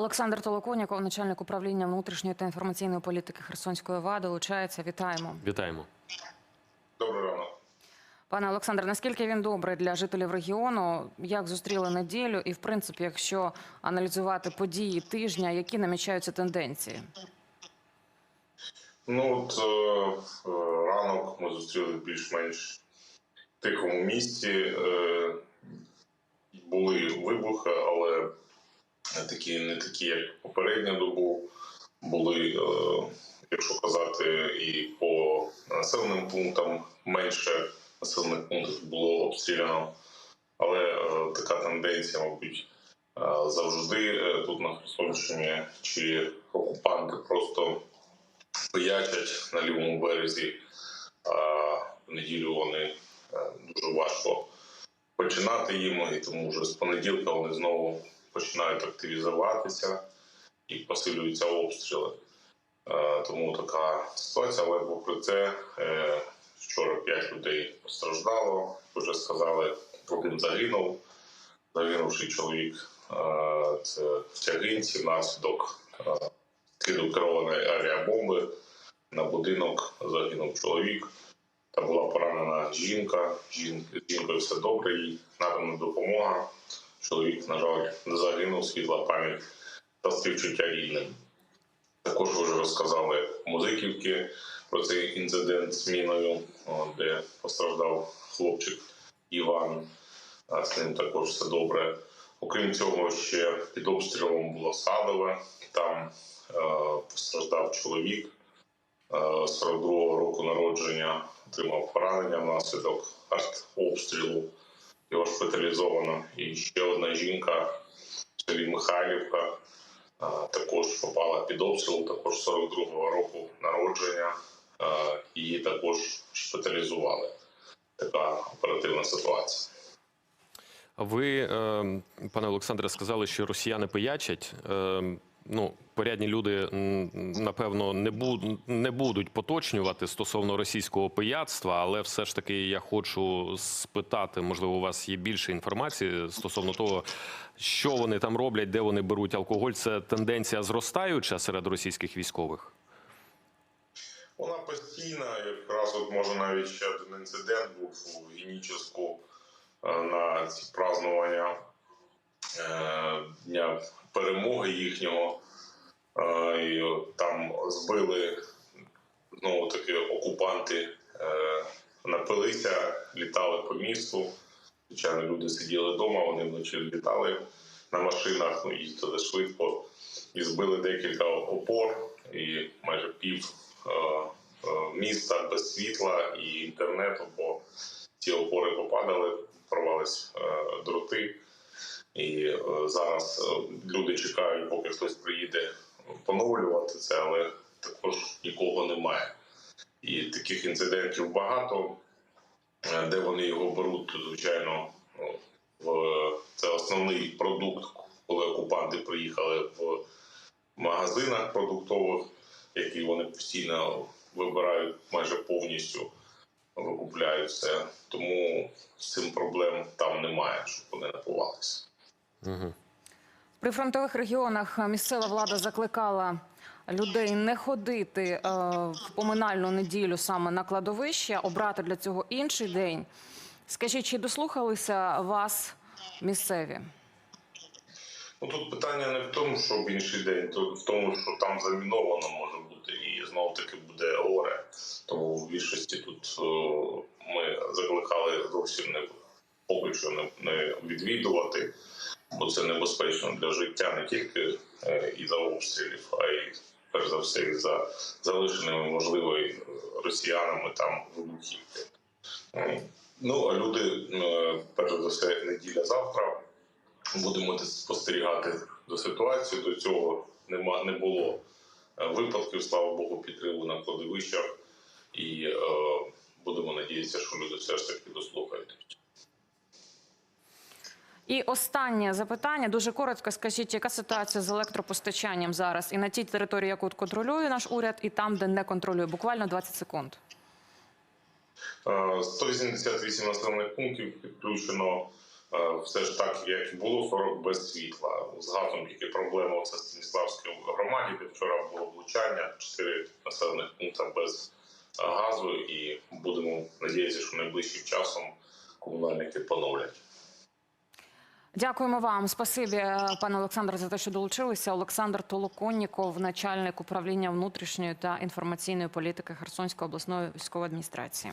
Олександр Толоконяков, начальник управління внутрішньої та інформаційної політики Херсонської ОВА, долучається. Вітаємо. Вітаємо. Добрий ранок. Пане Олександре, наскільки він добрий для жителів регіону? Як зустріли неділю? І, в принципі, якщо аналізувати події тижня, які намічаються тенденції? Ну от е, ранок ми зустріли більш-менш тихому місті. Е, були вибухи, але такі не такі, як попередня добу. Були, е, якщо казати, і по населеним пунктам менше населених пунктів було обстріляно. Але е, така тенденція, мабуть, е, завжди тут на Херсонщині, чи окупанти просто пиячать на лівому березі. В неділю вони дуже важко починати їм, і тому вже з понеділка вони знову починають активізуватися і посилюються обстріли. Е, Тому така ситуація, але попри це, е, вчора 5 людей постраждало. Вже сказали, один загинув. Загинувший чоловік е, це в тягинці внаслідок киду керованої авіабомби на будинок загинув чоловік. Та була поранена жінка. Жін, жінкою все добре, їй надана допомога. Чоловік, на жаль, загинув, світла пам'ять та співчуття рідним. Також вже розказали музиківки про цей інцидент з міною, де постраждав хлопчик Іван. А з ним також все добре. Окрім цього, ще під обстрілом було Садове. Там е, постраждав чоловік е, 42-го року народження, отримав поранення внаслідок артобстрілу. Його шпиталізовано. І ще одна жінка в селі Михайлівка також попала під обстріл, також 42-го року народження. Її також шпиталізували. Така оперативна ситуація. Ви, е, пане Олександре, сказали, що росіяни пиячать. Ну, порядні люди, напевно, не, буд, не будуть поточнювати стосовно російського пияцтва, але все ж таки я хочу спитати, можливо, у вас є більше інформації стосовно того, що вони там роблять, де вони беруть алкоголь. Це тенденція зростаюча серед російських військових? Вона постійна, якраз от може навіть ще один інцидент був у Геніческу е, на ці празднування е, Дня перемоги їхнього. Е, І там збили знову таки окупанти, е, напилися, літали по місту. Звичайно, люди сиділи вдома, вони вночі літали на машинах, ну, їздили швидко і збили декілька опор, і майже пів е, е, міста без світла і інтернету, бо ці опори попадали, порвались е, дроти. І е, зараз е, люди чекають, поки хтось приїде поновлювати це, але також нікого немає. І таких інцидентів багато. Е, Де вони його беруть, звичайно, ну, в це основний продукт, коли окупанти приїхали в магазинах продуктових, які вони постійно вибирають майже повністю, викупляють все. Тому з цим проблем там немає, щоб вони напувалися. Угу. В прифронтових регіонах місцева влада закликала людей не ходити е, в поминальну неділю саме на кладовище, обрати для цього інший день. Скажіть, чи дослухалися вас місцеві? Ну тут питання не в тому, що в інший день, то в тому, що там заміновано може бути, і знову таки буде горе. Тому в більшості тут е, ми закликали зовсім не поки що не, не відвідувати, бо це небезпечно для життя не тільки е, і за обстрілів, а й перш за все і за залишеними можливо росіянами там вибухівки. Ну а люди, е, перш за все, неділя завтра будемо спостерігати за ситуацією. До цього нема не було е, випадків, слава Богу, підриву на кладовищах, і е, будемо надіятися, що люди все ж таки дослухають. І останнє запитання дуже коротко. Скажіть, яка ситуація з електропостачанням зараз і на тій території, яку контролює наш уряд, і там, де не контролює, буквально 20 секунд. Е, 188 населених пунктів підключено е, все ж так, як і було 40 без світла. З газом тільки проблема це Станіславській громаді, де вчора було влучання, 4 населених пункти без е, газу, і будемо надіятися, що найближчим часом комунальники поновлять. Дякуємо вам. Спасибі, е, пане Олександр, за те, що долучилися. Олександр Толоконніков, начальник управління внутрішньої та інформаційної політики Херсонської обласної військової адміністрації.